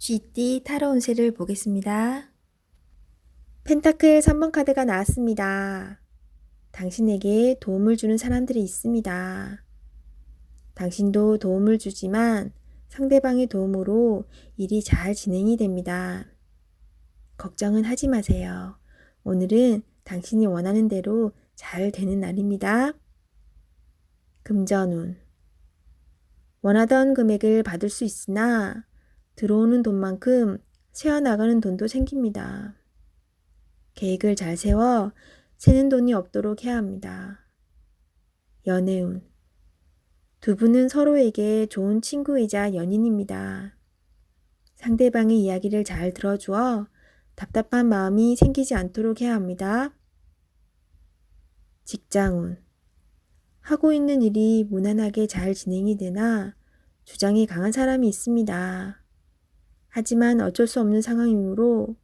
쥐띠 타로 운세를 보겠습니다. 펜타클 3번 카드가 나왔습니다. 당신에게 도움을 주는 사람들이 있습니다. 당신도 도움을 주지만 상대방의 도움으로 일이 잘 진행이 됩니다. 걱정은 하지 마세요. 오늘은 당신이 원하는 대로 잘 되는 날입니다. 금전운 원하던 금액을 받을 수 있으나 들어오는 돈만큼 새어나가는 돈도 생깁니다. 계획을 잘 세워 새는 돈이 없도록 해야 합니다. 연애운 두 분은 서로에게 좋은 친구이자 연인입니다. 상대방의 이야기를 잘 들어주어 답답한 마음이 생기지 않도록 해야 합니다. 직장운 하고 있는 일이 무난하게 잘 진행이 되나 주장이 강한 사람이 있습니다. 하지만 어쩔 수 없는 상황이므로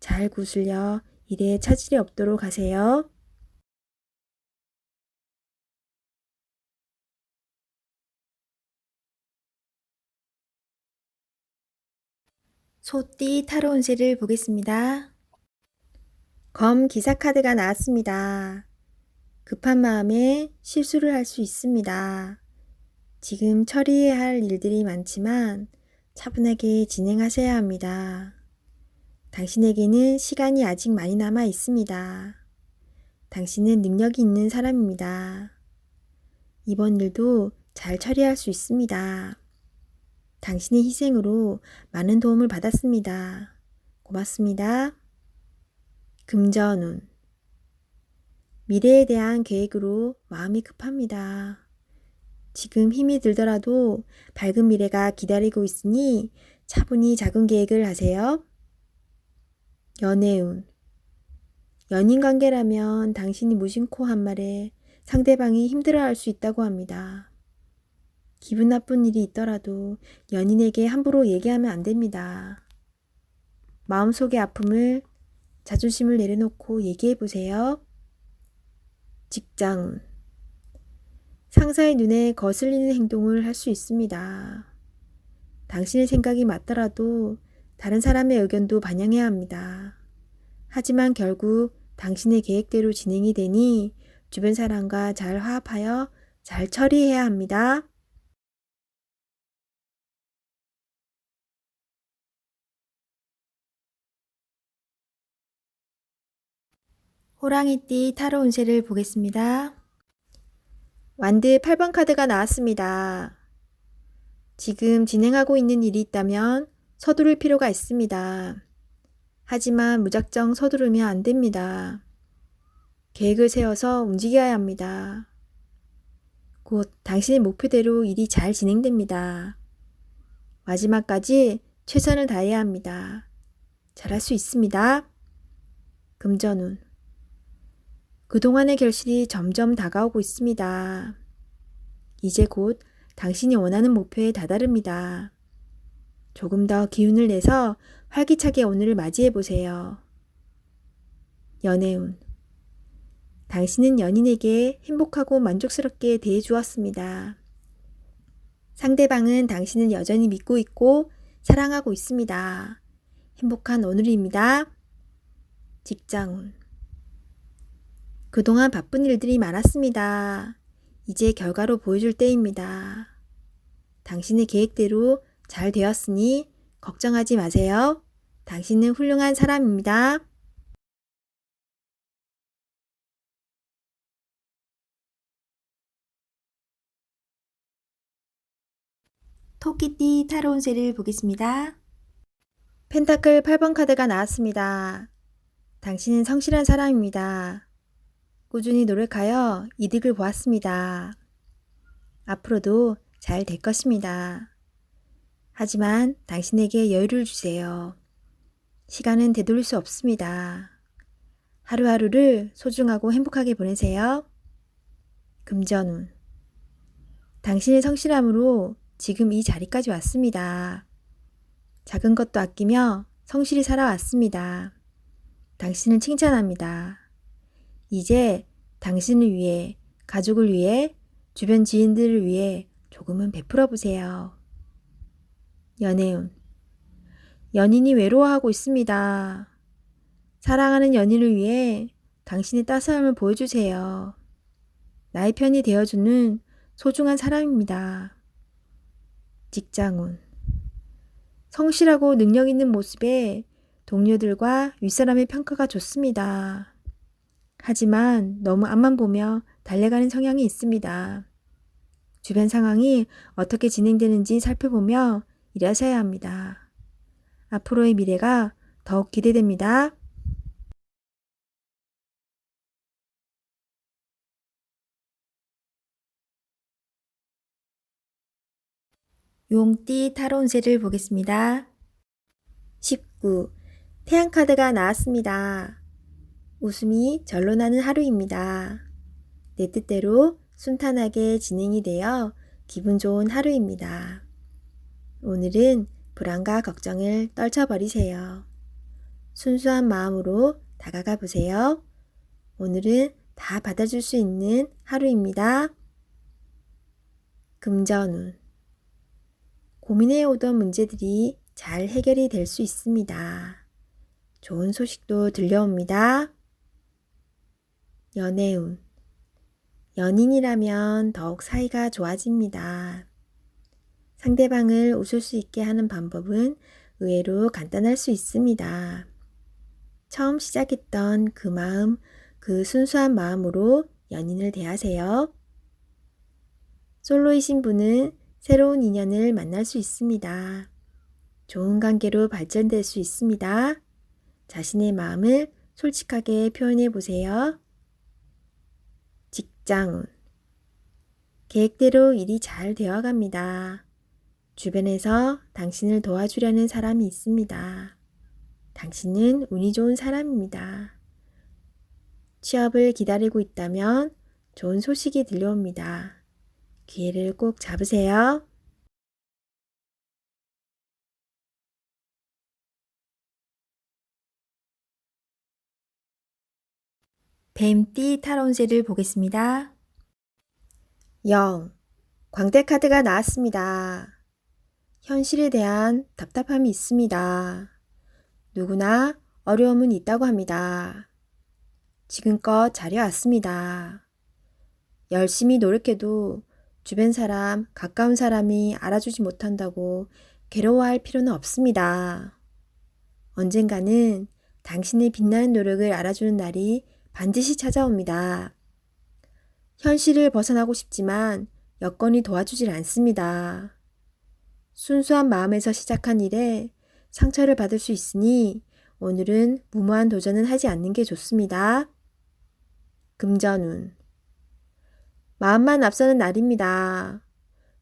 잘 구슬려 일에 차질이 없도록 하세요. 소띠 타로 운세를 보겠습니다. 검 기사 카드가 나왔습니다. 급한 마음에 실수를 할 수 있습니다. 지금 처리해야 할 일들이 많지만 차분하게 진행하셔야 합니다. 당신에게는 시간이 아직 많이 남아 있습니다. 당신은 능력이 있는 사람입니다. 이번 일도 잘 처리할 수 있습니다. 당신의 희생으로 많은 도움을 받았습니다. 고맙습니다. 금전운 미래에 대한 계획으로 마음이 급합니다. 지금 힘이 들더라도 밝은 미래가 기다리고 있으니 차분히 작은 계획을 하세요. 연애운 연인 관계라면 당신이 무심코 한 말에 상대방이 힘들어할 수 있다고 합니다. 기분 나쁜 일이 있더라도 연인에게 함부로 얘기하면 안 됩니다. 마음속의 아픔을 자존심을 내려놓고 얘기해 보세요. 직장운 상사의 눈에 거슬리는 행동을 할 수 있습니다. 당신의 생각이 맞더라도 다른 사람의 의견도 반영해야 합니다. 하지만 결국 당신의 계획대로 진행이 되니 주변 사람과 잘 화합하여 잘 처리해야 합니다. 호랑이띠 타로 운세를 보겠습니다. 완드 8번 카드가 나왔습니다. 지금 진행하고 있는 일이 있다면 서두를 필요가 있습니다. 하지만 무작정 서두르면 안 됩니다. 계획을 세워서 움직여야 합니다. 곧 당신의 목표대로 일이 잘 진행됩니다. 마지막까지 최선을 다해야 합니다. 잘할 수 있습니다. 금전운 그동안의 결실이 점점 다가오고 있습니다. 이제 곧 당신이 원하는 목표에 다다릅니다. 조금 더 기운을 내서 활기차게 오늘을 맞이해 보세요. 연애운 당신은 연인에게 행복하고 만족스럽게 대해 주었습니다. 상대방은 당신을 여전히 믿고 있고 사랑하고 있습니다. 행복한 오늘입니다. 직장운 그동안 바쁜 일들이 많았습니다. 이제 결과로 보여줄 때입니다. 당신의 계획대로 잘 되었으니 걱정하지 마세요. 당신은 훌륭한 사람입니다. 토끼띠 타로 운세를 보겠습니다. 펜타클 8번 카드가 나왔습니다. 당신은 성실한 사람입니다. 꾸준히 노력하여 이득을 보았습니다. 앞으로도 잘 될 것입니다. 하지만 당신에게 여유를 주세요. 시간은 되돌릴 수 없습니다. 하루하루를 소중하고 행복하게 보내세요. 금전운 당신의 성실함으로 지금 이 자리까지 왔습니다. 작은 것도 아끼며 성실히 살아왔습니다. 당신을 칭찬합니다. 이제 당신을 위해, 가족을 위해, 주변 지인들을 위해 조금은 베풀어 보세요. 연애운. 연인이 외로워하고 있습니다. 사랑하는 연인을 위해 당신의 따스함을 보여주세요. 나의 편이 되어주는 소중한 사람입니다. 직장운. 성실하고 능력 있는 모습에 동료들과 윗사람의 평가가 좋습니다. 하지만 너무 앞만 보며 달려가는 성향이 있습니다. 주변 상황이 어떻게 진행되는지 살펴보며 일하셔야 합니다. 앞으로의 미래가 더욱 기대됩니다. 용띠 타로 운세를 보겠습니다. 19. 태양 카드가 나왔습니다. 웃음이 절로 나는 하루입니다. 내 뜻대로 순탄하게 진행이 되어 기분 좋은 하루입니다. 오늘은 불안과 걱정을 떨쳐버리세요. 순수한 마음으로 다가가 보세요. 오늘은 다 받아줄 수 있는 하루입니다. 금전운. 고민해 오던 문제들이 잘 해결이 될 수 있습니다. 좋은 소식도 들려옵니다. 연애운. 연인이라면 더욱 사이가 좋아집니다. 상대방을 웃을 수 있게 하는 방법은 의외로 간단할 수 있습니다. 처음 시작했던 그 마음, 그 순수한 마음으로 연인을 대하세요. 솔로이신 분은 새로운 인연을 만날 수 있습니다. 좋은 관계로 발전될 수 있습니다. 자신의 마음을 솔직하게 표현해 보세요. 직장운. 계획대로 일이 잘 되어 갑니다. 주변에서 당신을 도와주려는 사람이 있습니다. 당신은 운이 좋은 사람입니다. 취업을 기다리고 있다면 좋은 소식이 들려옵니다. 기회를 꼭 잡으세요. 뱀띠 타론세를 보겠습니다. 0. 광대 카드가 나왔습니다. 현실에 대한 답답함이 있습니다. 누구나 어려움은 있다고 합니다. 지금껏 잘해왔습니다. 열심히 노력해도 주변 사람, 가까운 사람이 알아주지 못한다고 괴로워할 필요는 없습니다. 언젠가는 당신의 빛나는 노력을 알아주는 날이 반드시 찾아옵니다. 현실을 벗어나고 싶지만 여건이 도와주질 않습니다. 순수한 마음에서 시작한 일에 상처를 받을 수 있으니 오늘은 무모한 도전은 하지 않는 게 좋습니다. 금전운. 마음만 앞서는 날입니다.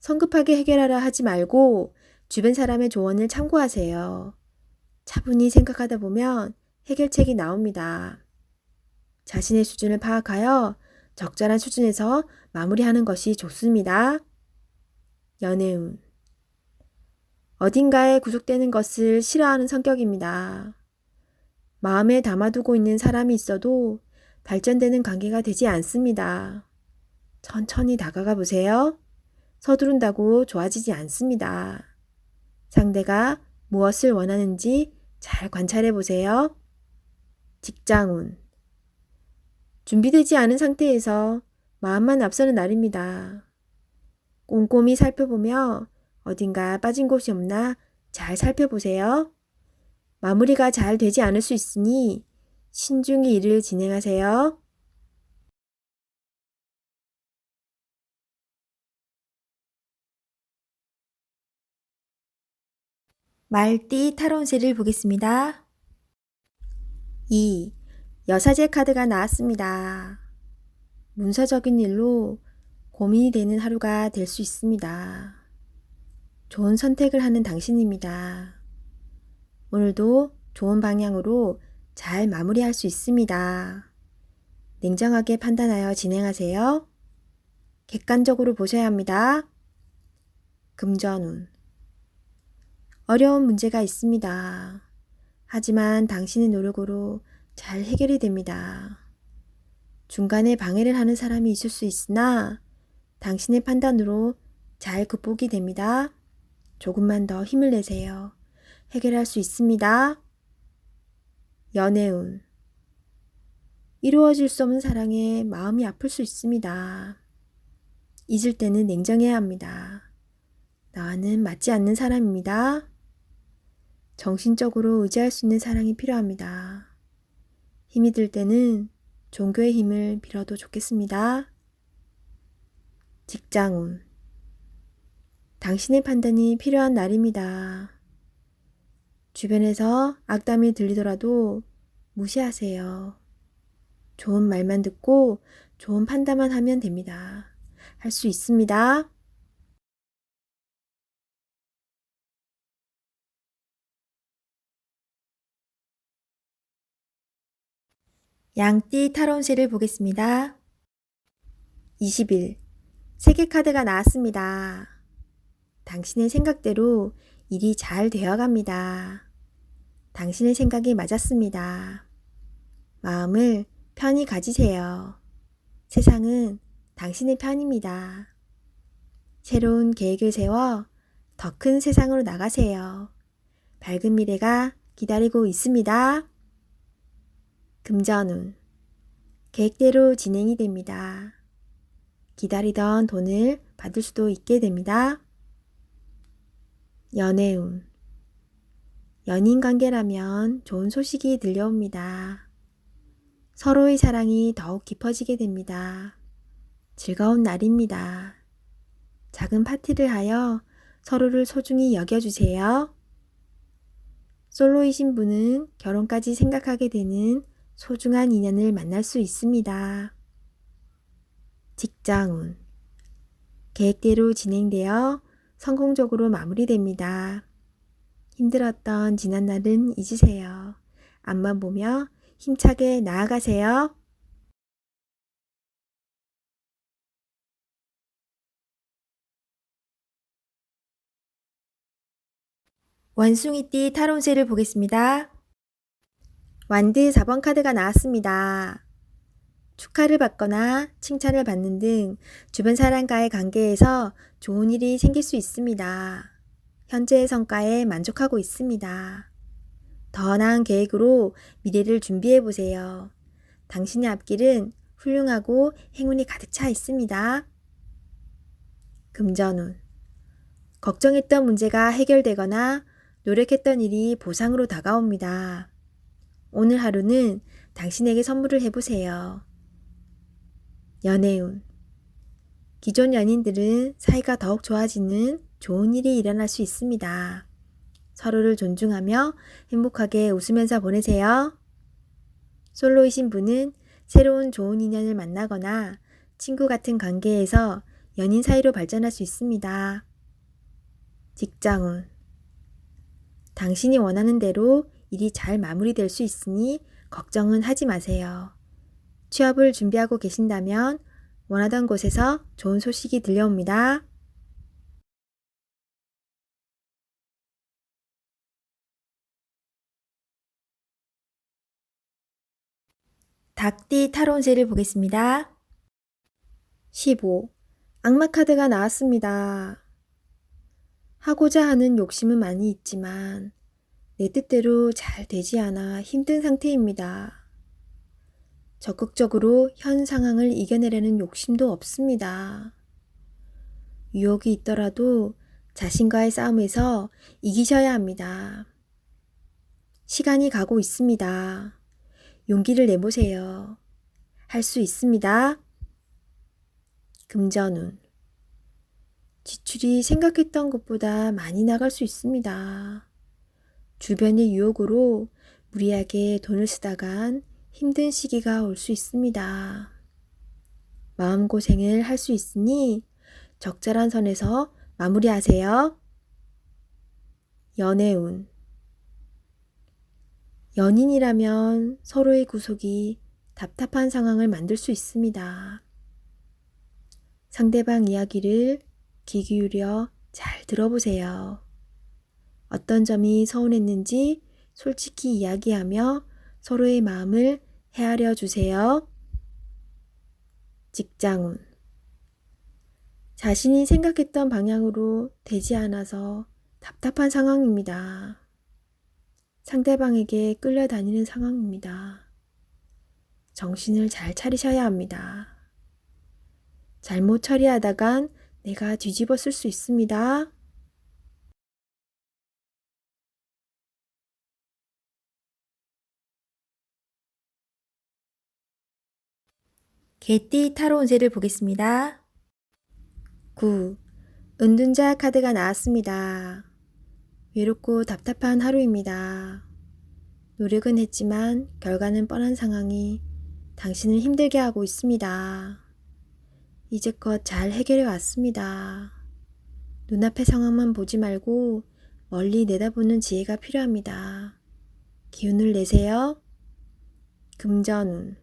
성급하게 해결하려 하지 말고 주변 사람의 조언을 참고하세요. 차분히 생각하다 보면 해결책이 나옵니다. 자신의 수준을 파악하여 적절한 수준에서 마무리하는 것이 좋습니다. 연애운. 어딘가에 구속되는 것을 싫어하는 성격입니다. 마음에 담아두고 있는 사람이 있어도 발전되는 관계가 되지 않습니다. 천천히 다가가 보세요. 서두른다고 좋아지지 않습니다. 상대가 무엇을 원하는지 잘 관찰해 보세요. 직장운. 준비되지 않은 상태에서 마음만 앞서는 날입니다. 꼼꼼히 살펴보며 어딘가 빠진 곳이 없나 잘 살펴보세요. 마무리가 잘 되지 않을 수 있으니 신중히 일을 진행하세요. 말띠 타론세를 보겠습니다. 2. 여사제 카드가 나왔습니다. 문서적인 일로 고민이 되는 하루가 될 수 있습니다. 좋은 선택을 하는 당신입니다. 오늘도 좋은 방향으로 잘 마무리할 수 있습니다. 냉정하게 판단하여 진행하세요. 객관적으로 보셔야 합니다. 금전운. 어려운 문제가 있습니다. 하지만 당신의 노력으로 잘 해결이 됩니다. 중간에 방해를 하는 사람이 있을 수 있으나 당신의 판단으로 잘 극복이 됩니다. 조금만 더 힘을 내세요. 해결할 수 있습니다. 연애운. 이루어질 수 없는 사랑에 마음이 아플 수 있습니다. 잊을 때는 냉정해야 합니다. 나와는 맞지 않는 사람입니다. 정신적으로 의지할 수 있는 사랑이 필요합니다. 힘이 들 때는 종교의 힘을 빌어도 좋겠습니다. 직장운. 당신의 판단이 필요한 날입니다. 주변에서 악담이 들리더라도 무시하세요. 좋은 말만 듣고 좋은 판단만 하면 됩니다. 할 수 있습니다. 양띠 타론시를 보겠습니다. 20일 세계 카드가 나왔습니다. 당신의 생각대로 일이 잘 되어갑니다. 당신의 생각이 맞았습니다. 마음을 편히 가지세요. 세상은 당신의 편입니다. 새로운 계획을 세워 더 큰 세상으로 나가세요. 밝은 미래가 기다리고 있습니다. 금전운. 계획대로 진행이 됩니다. 기다리던 돈을 받을 수도 있게 됩니다. 연애운. 연인 관계라면 좋은 소식이 들려옵니다. 서로의 사랑이 더욱 깊어지게 됩니다. 즐거운 날입니다. 작은 파티를 하여 서로를 소중히 여겨주세요. 솔로이신 분은 결혼까지 생각하게 되는 소중한 인연을 만날 수 있습니다. 직장운. 계획대로 진행되어 성공적으로 마무리됩니다. 힘들었던 지난날은 잊으세요. 앞만 보며 힘차게 나아가세요. 원숭이띠 타론세를 보겠습니다. 완드 4번 카드가 나왔습니다. 축하를 받거나 칭찬을 받는 등 주변 사람과의 관계에서 좋은 일이 생길 수 있습니다. 현재의 성과에 만족하고 있습니다. 더 나은 계획으로 미래를 준비해 보세요. 당신의 앞길은 훌륭하고 행운이 가득 차 있습니다. 금전운. 걱정했던 문제가 해결되거나 노력했던 일이 보상으로 다가옵니다. 오늘 하루는 당신에게 선물을 해보세요. 연애운. 기존 연인들은 사이가 더욱 좋아지는 좋은 일이 일어날 수 있습니다. 서로를 존중하며 행복하게 웃으면서 보내세요. 솔로이신 분은 새로운 좋은 인연을 만나거나 친구 같은 관계에서 연인 사이로 발전할 수 있습니다. 직장운. 당신이 원하는 대로 일이 잘 마무리될 수 있으니 걱정은 하지 마세요. 취업을 준비하고 계신다면 원하던 곳에서 좋은 소식이 들려옵니다. 닭띠 타론세를 보겠습니다. 15. 악마 카드가 나왔습니다. 하고자 하는 욕심은 많이 있지만 내 뜻대로 잘 되지 않아 힘든 상태입니다. 적극적으로 현 상황을 이겨내려는 욕심도 없습니다. 유혹이 있더라도 자신과의 싸움에서 이기셔야 합니다. 시간이 가고 있습니다. 용기를 내보세요. 할 수 있습니다. 금전운. 지출이 생각했던 것보다 많이 나갈 수 있습니다. 주변의 유혹으로 무리하게 돈을 쓰다간 힘든 시기가 올 수 있습니다. 마음고생을 할 수 있으니 적절한 선에서 마무리하세요. 연애운. 연인이라면 서로의 구속이 답답한 상황을 만들 수 있습니다. 상대방 이야기를 귀 기울여 잘 들어보세요. 어떤 점이 서운했는지 솔직히 이야기하며 서로의 마음을 헤아려 주세요. 직장운. 자신이 생각했던 방향으로 되지 않아서 답답한 상황입니다. 상대방에게 끌려다니는 상황입니다. 정신을 잘 차리셔야 합니다. 잘못 처리하다간 내가 뒤집어 쓸 수 있습니다. 개띠 타로 운세를 보겠습니다. 9. 은둔자 카드가 나왔습니다. 외롭고 답답한 하루입니다. 노력은 했지만 결과는 뻔한 상황이 당신을 힘들게 하고 있습니다. 이제껏 잘 해결해 왔습니다. 눈앞의 상황만 보지 말고 멀리 내다보는 지혜가 필요합니다. 기운을 내세요. 금전운.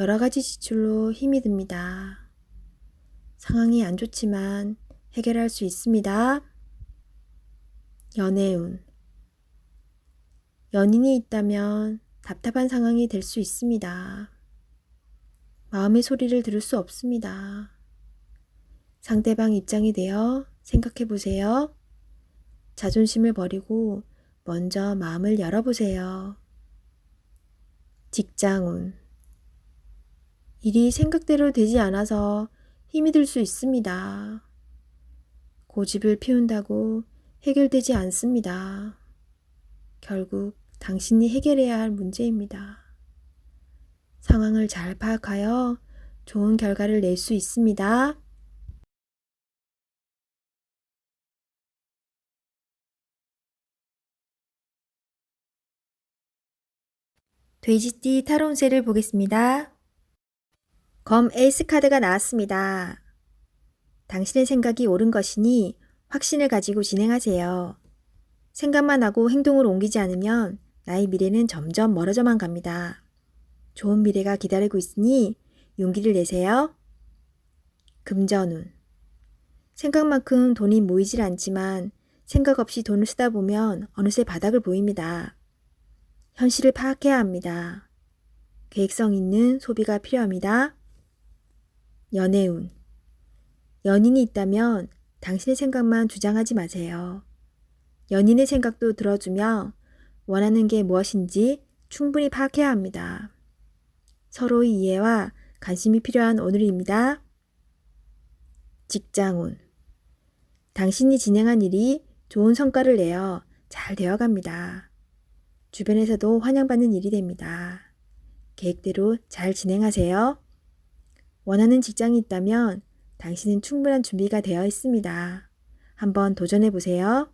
여러 가지 지출로 힘이 듭니다. 상황이 안 좋지만 해결할 수 있습니다. 연애운. 연인이 있다면 답답한 상황이 될 수 있습니다. 마음의 소리를 들을 수 없습니다. 상대방 입장이 되어 생각해 보세요. 자존심을 버리고 먼저 마음을 열어보세요. 직장운. 일이 생각대로 되지 않아서 힘이 들 수 있습니다. 고집을 피운다고 해결되지 않습니다. 결국 당신이 해결해야 할 문제입니다. 상황을 잘 파악하여 좋은 결과를 낼 수 있습니다. 돼지띠 타로 운세를 보겠습니다. 검 에이스 카드가 나왔습니다. 당신의 생각이 옳은 것이니 확신을 가지고 진행하세요. 생각만 하고 행동으로 옮기지 않으면 나의 미래는 점점 멀어져만 갑니다. 좋은 미래가 기다리고 있으니 용기를 내세요. 금전운. 생각만큼 돈이 모이질 않지만 생각 없이 돈을 쓰다 보면 어느새 바닥을 보입니다. 현실을 파악해야 합니다. 계획성 있는 소비가 필요합니다. 연애운. 연인이 있다면 당신의 생각만 주장하지 마세요. 연인의 생각도 들어주며 원하는 게 무엇인지 충분히 파악해야 합니다. 서로의 이해와 관심이 필요한 오늘입니다. 직장운. 당신이 진행한 일이 좋은 성과를 내어 잘 되어갑니다. 주변에서도 환영받는 일이 됩니다. 계획대로 잘 진행하세요. 원하는 직장이 있다면 당신은 충분한 준비가 되어 있습니다. 한번 도전해 보세요.